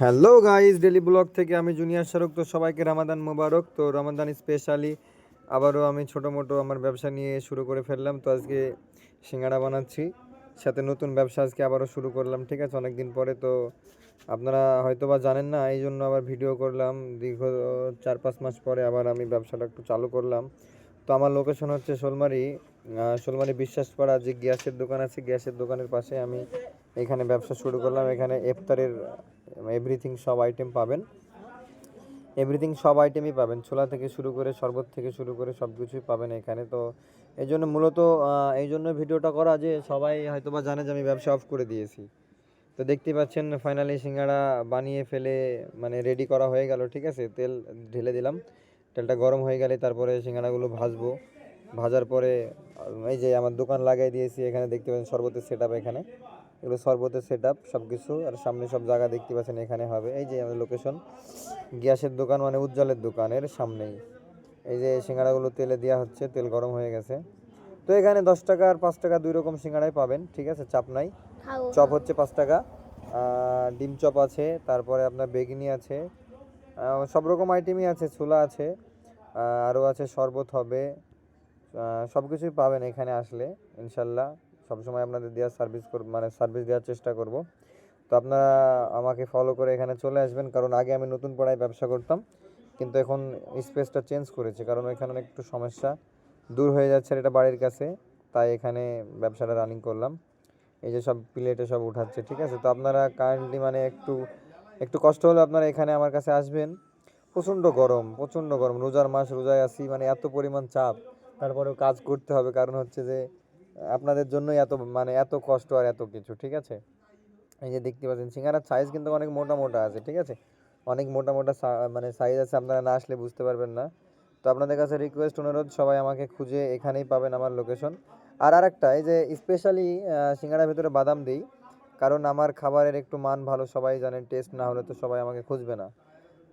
Hello guys daily blog থেকে আমি junior Shahrukh তো সবাইকে রামাদান মোবারক তো রামাদান স্পেশালি আবারও আমি ছোটো মোটো আমার ব্যবসা নিয়ে শুরু করে ফেললাম। তো আজকে সিঙ্গাড়া বানাচ্ছি, সাথে নতুন ব্যবসা আজকে আবারও শুরু করলাম। ঠিক আছে অনেক দিন পরে। তো আপনারা হয়তো বা জানেন না, এই জন্য আবার ভিডিও করলাম। দীর্ঘ চার পাঁচ মাস পরে আবার আমি ব্যবসাটা একটু চালু করলাম। তো আমার লোকেশন হচ্ছে শোলমারি। শোলমারি বিশ্বাসপাড়া যে গ্যাসের দোকান আছে, গ্যাসের দোকানের পাশে আমি এখানে ব্যবসা শুরু করলাম। এখানে ইফতারের এভরিথিং সব আইটেম পাবেন। এভরিথিং সব আইটেমই পাবেন। ছোলা থেকে শুরু করে, শরবত থেকে শুরু করে সব কিছুই পাবেন এখানে। তো এই জন্য মূলত এই জন্য ভিডিওটা করা যে সবাই হয়তো বা জানে যে আমি ব্যবসা অফ করে দিয়েছি। তো দেখতে পাচ্ছেন ফাইনালি সিঙ্গাড়া বানিয়ে ফেলে মানে রেডি করা হয়ে গেল, ঠিক আছে? তেল ঢেলে দিলাম। তেলটা গরম হয়ে গেলে তারপরে সিঙ্গাড়াগুলো ভাজবো। ভাজার পরে, এই যে আমার দোকান লাগাই দিয়েছি, এখানে দেখতে পাচ্ছেন শরবতের সেট এখানে। এগুলো শরবতের সেট আপ সব কিছু আর সামনে সব জায়গা দেখতে পাচ্ছেন এখানে হবে। এই যে আমাদের লোকেশন গ্যাসের দোকান মানে উজ্জ্বলের দোকানের সামনেই। এই যে সিঙ্গাড়াগুলো তেলে দেওয়া হচ্ছে তেল গরম হয়ে গেছে। তো এখানে দশ টাকা আর পাঁচ টাকা দুই রকম সিঙ্গাড়াই পাবেন ঠিক আছে? চাপ নাই। চপ হচ্ছে পাঁচ টাকা। ডিম চপ আছে তারপরে আপনার বেগনি আছে। সব রকম আইটেমই আছে ছোলা আছে। আরও আছে শরবত হবে। সব কিছুই পাবেন এখানে আসলে ইনশাল্লাহ। সবসময় আপনাদের দেওয়ার সার্ভিস মানে সার্ভিস দেওয়ার চেষ্টা করব। তো আপনারা আমাকে ফলো করে এখানে চলে আসবেন, কারণ আগে আমি নতুন পড়ায় ব্যবসা করতাম, কিন্তু এখন স্পেসটা চেঞ্জ করেছে, কারণ এখানে একটু সমস্যা দূর হয়ে যাচ্ছে এটা বাড়ির কাছে, তাই এখানে ব্যবসাটা রানিং করলাম। এই যে সব প্লেটে সব উঠাচ্ছে, ঠিক আছে? তো আপনারা কাইন্ডলি মানে একটু একটু কষ্ট হলে আপনারা এখানে আমার কাছে আসবেন। প্রচণ্ড গরম প্রচণ্ড গরম। রোজার মাস, রোজায় আসি মানে এত পরিমাণ চাপ। তারপরেও কাজ করতে হবে, কারণ হচ্ছে যে আপনাদের জন্যই এত মানে এত কষ্ট আর এত কিছু, ঠিক আছে? এই যে দেখতে পাচ্ছেন, সিঙ্গারার সাইজ কিন্তু অনেক মোটা মোটা আছে, ঠিক আছে? অনেক মোটা মোটা মানে সাইজ আছে, আপনারা না আসলে বুঝতে পারবেন না। তো আপনাদের কাছে রিকোয়েস্ট অনুরোধ, সবাই আমাকে খুঁজে এখানেই পাবেন আমার লোকেশন আর আরেকটা, এই যে স্পেশালি সিঙ্গারার ভিতরে বাদাম দিই, কারণ আমার খাবারের একটু মান ভালো, সবাই জানেন টেস্ট না হলে তো সবাই আমাকে খুঁজবে না।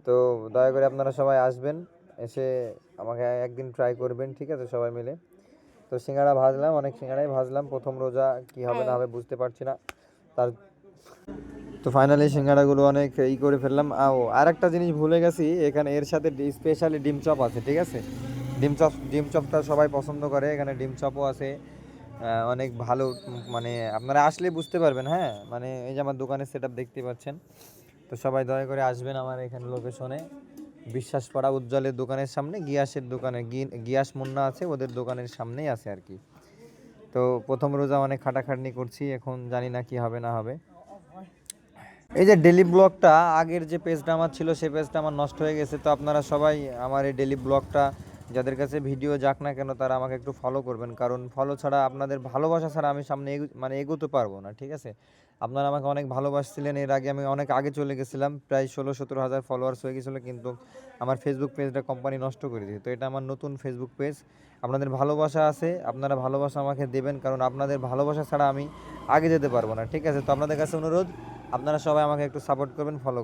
তো দয়া করে আপনারা সবাই আসবেন, এসে আমাকে একদিন ট্রাই করবেন, ঠিক আছে, সবাই মিলে? তো সিঙ্গাড়া ভাজলাম অনেক সিঙ্গাড়াই ভাজলাম। প্রথম রোজা কি হবে না হবে বুঝতে পারছি না। তার তো ফাইনালি সিঙ্গাড়াগুলো অনেক ই করে ফেললাম। আও আর একটা জিনিস ভুলে গেছি এখানে এর সাথে স্পেশালি ডিম চপ আছে ঠিক আছে? ডিম চপ ডিম চপটা সবাই পছন্দ করে এখানে ডিম চপও আছে। অনেক ভালো মানে আপনারা আসলে বুঝতে পারবেন হ্যাঁ? মানে এই যে আমার দোকানের সেট দেখতে পাচ্ছেন। তো সবাই দয়া করে আসবেন আমার এখানে লোকেশনে বিশ্বাসপাড়া উজ্জ্বলের দোকানের সামনে, গিয়াসের দোকানে গিয়াস মুন্না আছে, ওদের দোকানের সামনেই আছে আর কি। তো প্রথম রোজা অনেক খাটাখাটনি করছি, এখন জানি না কি হবে না হবে। এই যে ডেলি ব্লগটা, আগের যে পেজটা আমার ছিল, সেই পেজটা আমার নষ্ট হয়ে গেছে। তো আপনারা সবাই আমার এই ডেলি ব্লগটা যাদের কাছে ভিডিও যাক না কেন, তারা আমাকে একটু ফলো করবেন। কারণ ফলো ছাড়া আপনাদের ভালোবাসা ছাড়া আমি সামনে মানে এগোতে পারব না, ঠিক আছে? আপনারা আমাকে অনেক ভালোবাসছিলেন, এর আগে আমি অনেক আগে চলে গেছিলাম, প্রায় ষোলো সতেরো হাজার ফলোয়ার্স হয়ে গেছিল, কিন্তু আমার ফেসবুক পেজটা কোম্পানি নষ্ট করে দিয়েছে। তো এটা আমার নতুন ফেসবুক পেজ আপনাদের ভালোবাসা আছে, আপনারা ভালোবাসা আমাকে দেবেন, কারণ আপনাদের ভালোবাসা ছাড়া আমি আগে যেতে পারব না, ঠিক আছে? তো আপনাদের কাছে অনুরোধ, আপনারা সবাই আমাকে একটু সাপোর্ট করবেন ফলো